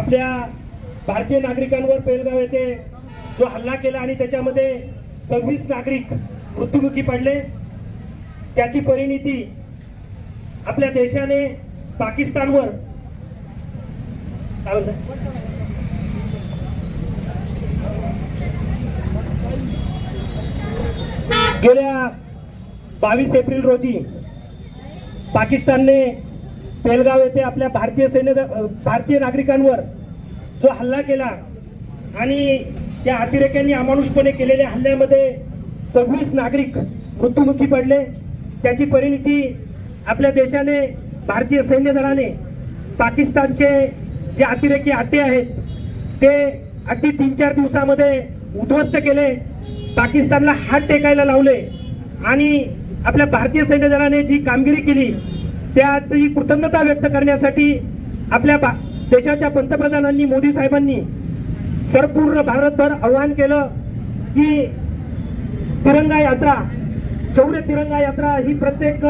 आपल्या भारतीय नागरिकांवर पेलगाव येथे जो हल्ला केला आणि त्याच्यामध्ये सव्वीस नागरिक मृत्युमुखी पडले त्याची परिणिती आपल्या देशाने पाकिस्तानवर गेल्या बावीस एप्रिल रोजी पाकिस्तानने पेलगाव येथे आपल्या भारतीय सैन्य भारतीय नागरिकांवर जो हल्ला केला आणि त्या अतिरेक्यांनी अमानुषपणे केलेल्या हल्ल्यामध्ये सव्वीस नागरिक मृत्युमुखी पडले. त्याची परिणिती आपल्या देशाने भारतीय सैन्य दलाने पाकिस्तानचे जे अतिरेकी आटे आहेत ते अगदी तीन चार दिवसामध्ये उद्ध्वस्त केले. पाकिस्तानला हात टेकायला लावले आणि आपल्या भारतीय सैन्य दलाने जी कामगिरी केली त्याची कृतज्ञता व्यक्त करण्यासाठी आपल्या बा- देशाच्या पंतप्रधानांनी मोदी साहेबांनी संपूर्ण भारतभर आवाहन केलं की तिरंगा यात्रा चौर्य तिरंगा यात्रा ही प्रत्येक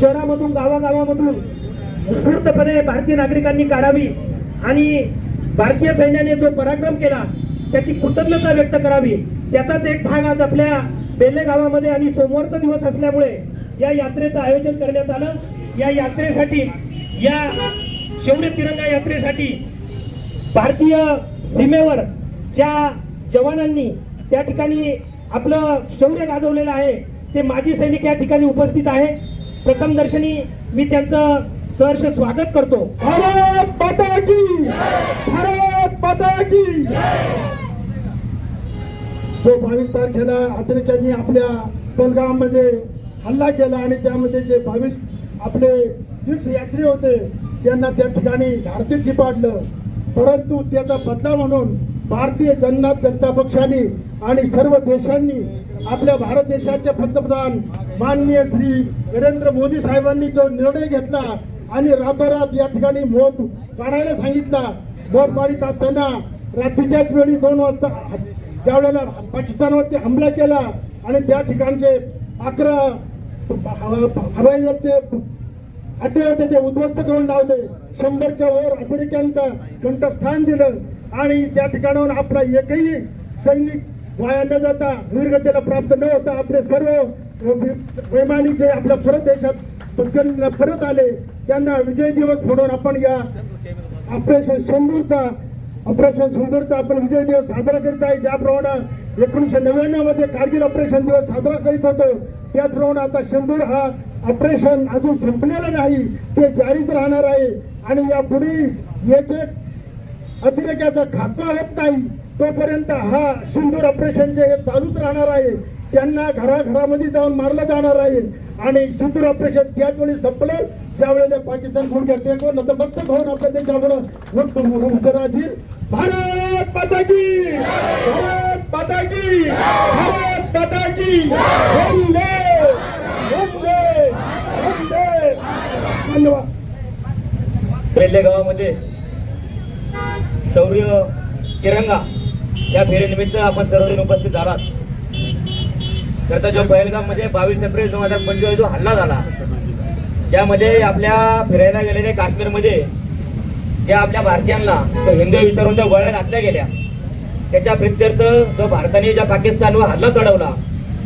शहरामधून गावागावामधून उत्स्फूर्तपणे भारतीय नागरिकांनी काढावी आणि भारतीय सैन्याने जो पराक्रम केला त्याची कृतज्ञता व्यक्त करावी. त्याचाच एक भाग आज आपल्या बेल्ले गावामध्ये आणि सोमवारचा दिवस असल्यामुळे या यात्रेचं आयोजन करण्यात आलं. या यात्रेसाठी या शौर्य तिरंगा यात्रेसाठी भारतीय सीमेवर ज्या जवानांनी त्या ठिकाणी आपलं शौर्य गाजवलेलं आहे ते माजी सैनिक या ठिकाणी उपस्थित आहे. प्रथम दर्शनी मी त्यांचं सहर्ष स्वागत करतो. भारत माता की भारत माता की जो बावीस तारखेला अतिरेक्यांनी आपल्या पलगाममध्ये हल्ला केला आणि त्यामध्ये जे बावीस आपले तीर्थयात्री होते त्यांना त्या ठिकाणी भारतीत झिपाडलं परंतु त्याचा बदला म्हणून भारतीय जनता जनता पक्षाने आणि सर्व देशांनी आपल्या भारत देशाचे पंतप्रधान माननीय श्री नरेंद्र मोदी साहेबांनी जो निर्णय घेतला आणि रातोरात या ठिकाणी मोत काढायला सांगितला मोत काढीत असताना रात्रीच्याच वेळी दोन वाजता ज्या वेळेला पाकिस्तानवरती हमला केला आणि त्या ठिकाणचे अकरा हवाईचे अड्डे होते ते उद्ध्वस्त करून लावले. शंभरच्या वर अतिरेक्यांचा कंठस्थान दिलं. आणि त्या ठिकाणाहून आपला एकही सैनिक वाया न जाता वीरगतीला प्राप्त न होता आपले सर्व वैमानिक जे आपल्या परत देशात परत आले त्यांना विजय दिवस म्हणून आपण या ऑपरेशन शंभूरचा ऑपरेशन शंभूरचा आपण विजय दिवस साजरा करत आहे. ज्याप्रमाणे एकोणीसशे नव्याण्णवमध्ये कारगिल ऑपरेशन दिवस साजरा करीत होतो. त्याचप्रमाणे आता शंभूर हा ऑपरेशन अजून संपलेला नाही ते जारीच राहणार आहे. आणि यापुढे एक एक अतिरेक्याचा खात्मा होत नाही तोपर्यंत हा सिंदूर ऑपरेशन जे हे चालूच राहणार आहे त्यांना घराघरामध्ये जाऊन मारलं जाणार आहे. आणि सिंदूर ऑपरेशन त्याच वेळी संपलं ज्यावेळेला पाकिस्तान गुडघ्या टेकून नतमस्तक होऊन आपल्या देशापुढं उभं राहतील. भारत माता की भारत भारत माता वंदे! वंदे! वंदे! धन्यवाद. बेल्ले गावामध्ये शौर्य तिरंगा या फेरीनिमित्त आपण सर्वजण उपस्थित झालात. तर जो पहलगाममध्ये बावीस एप्रिल दोन हजार पंचवीस जो हल्ला झाला त्यामध्ये आपल्या फिरायला गेलेल्या काश्मीरमध्ये ज्या आपल्या भारतीयांना हिंदू विचारून त्या गोळ्या घातल्या गेल्या. त्याच्या प्रित्यर्थ जो भारताने ज्या पाकिस्तानवर हल्ला चढवला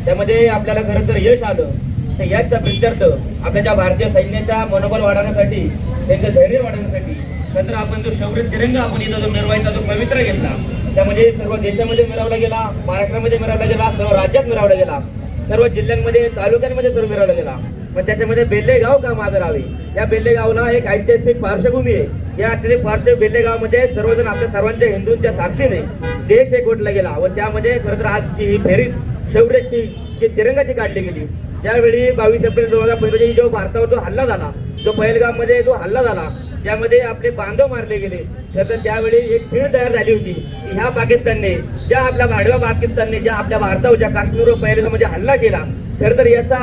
त्यामध्ये आपल्याला खरं तर यश आलं. तर याचा प्रित्यर्थ आपल्या ज्या भारतीय सैन्याच्या मनोबल वाढवण्यासाठी त्यांचं धैर्य वाढवण्यासाठी नंतर आपण जो शौर्य तिरंगा आपण इथं जो मिरवायचा जो पवित्र घेतला त्यामध्ये सर्व देशामध्ये मिळवला गेला महाराष्ट्रामध्ये मिळवला गेला सर्व राज्यात मिळवला गेला सर्व जिल्ह्यांमध्ये तालुक्यांमध्ये सर्व मिळवला गेला. पण त्याच्यामध्ये बेल्लेगाव का माझं आहे या बेल्लेगावला एक ऐतिहासिक पार्श्वभूमी आहे. या ऐतिहासिक पार्श्व बेल्लेगावमध्ये सर्वजण आपल्या सर्वांच्या हिंदूंच्या साक्षीने देश एकवटला गेला. व त्यामध्ये खरं तर आजची ही फेरीत शौर्याची जी तिरंगाची काढली गेली. त्यावेळी बावीस एप्रिल दोन हजार पंचवीस जो भारतावर जो हल्ला झाला जो पहलगाममध्ये जो हल्ला झाला ज्यामध्ये आपले बांधव मारले गेले. तर त्यावेळी एक खेळ तयार झाली होती की ह्या पाकिस्तानने ज्या आपल्या भाडव्या पाकिस्तानने ज्या आपल्या भारतावर ज्या काश्मीरवर पहिल्यांदा म्हणजे हल्ला केला खरं तर याचा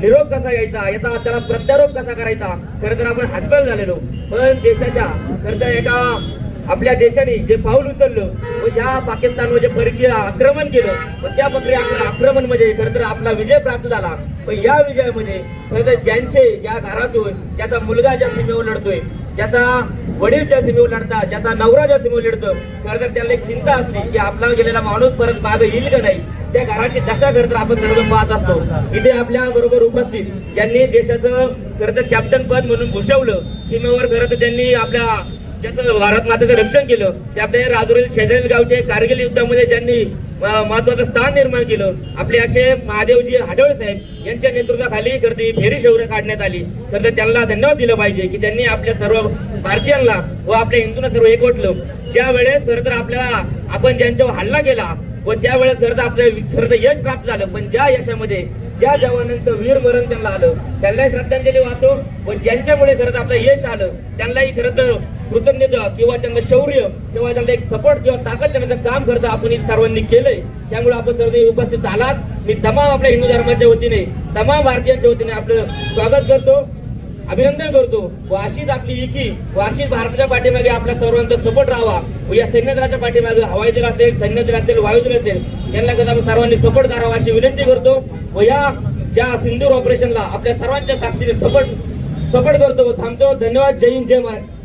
निरोप कसा घ्यायचा? याचा त्याला प्रत्यारोप कसा करायचा? खरं तर आपण हातबल झालेलो. पण देशाच्या खरं तर एका आपल्या देशाने जे पाऊल उचललं व ज्या पाकिस्तानवर जे परकीय आक्रमण केलं व त्या प्रक्रिया आपल्या आक्रमणमध्ये खरं तर आपला विजय प्राप्त झाला. पण या विजयामध्ये खरं तर ज्यांचे ज्या घरातून त्याचा मुलगा ज्या सीमेवर लढतोय ज्याचा वडील ज्या सीमेवर लढतात ज्याचा नवरा ज्या सीमेवर लढतो खरं तर त्याला एक चिंता असते की आपला गेलेला माणूस परत मागे येईल का नाही? त्या घराची दशा खरं तर आपण सर्व पाहत असतो. इथे आपल्या बरोबर उपस्थित ज्यांनी देशाचं खरं तर कॅप्टन पद म्हणून भूषवलं सीमेवर खरं तर त्यांनी आपल्या ज्याचं भारत मातेचं रक्षण केलं ते आपले राजुरी शेजारील गावचे कारगिल युद्धामध्ये ज्यांनी महत्वाचं स्थान निर्माण केलं. आपले असे महादेवजी हाडवळ साहेब यांच्या नेतृत्वाखाली करते फेरी शौर्य काढण्यात आली. तर त्यांना धन्यवाद दिलं पाहिजे की त्यांनी आपल्या सर्व भारतीयांना व आपल्या हिंदूंना सर्व एकवटलं. ज्या वेळेस खरं तर आपल्याला आपण ज्यांच्यावर हल्ला केला व त्यावेळेस खरं तर आपलं खरं यश प्राप्त झालं पण ज्या यशामध्ये ज्या जवानांचं वीर मरण त्यांना आलं त्यांनाही श्रद्धांजली वाहतो. व ज्यांच्यामुळे खरं तर आपलं यश आलं त्यांनाही खरं तर कृतज्ञता किंवा त्यांना शौर्य किंवा त्यांना एक सपोर्ट किंवा ताकद देण्याचं काम खरं आपण सर्वांनी केलंय. त्यामुळे आपण सर्व उपस्थित आलात मी तमाम आपल्या हिंदू धर्माच्या वतीने तमाम भारतीयांच्या वतीने आपलं स्वागत करतो. अभिनंदन करतो. व अशीच आपली एकी व अशीच भारताच्या पाठीमागे आपल्या सर्वांचा सपोर्ट राहावा. व या सैन्य दलाच्या पाठीमागे हवाई दल असेल सैन्य दल असेल वायुदल असेल यांना कदा आपण सर्वांनी सपोर्ट करावा अशी विनंती करतो. व या ज्या सिंदूर ऑपरेशनला आपल्या सर्वांच्या साक्षीने सपोर्ट सपोर्ट करतो. व थांबतो. धन्यवाद. जय हिंद. जय महाराज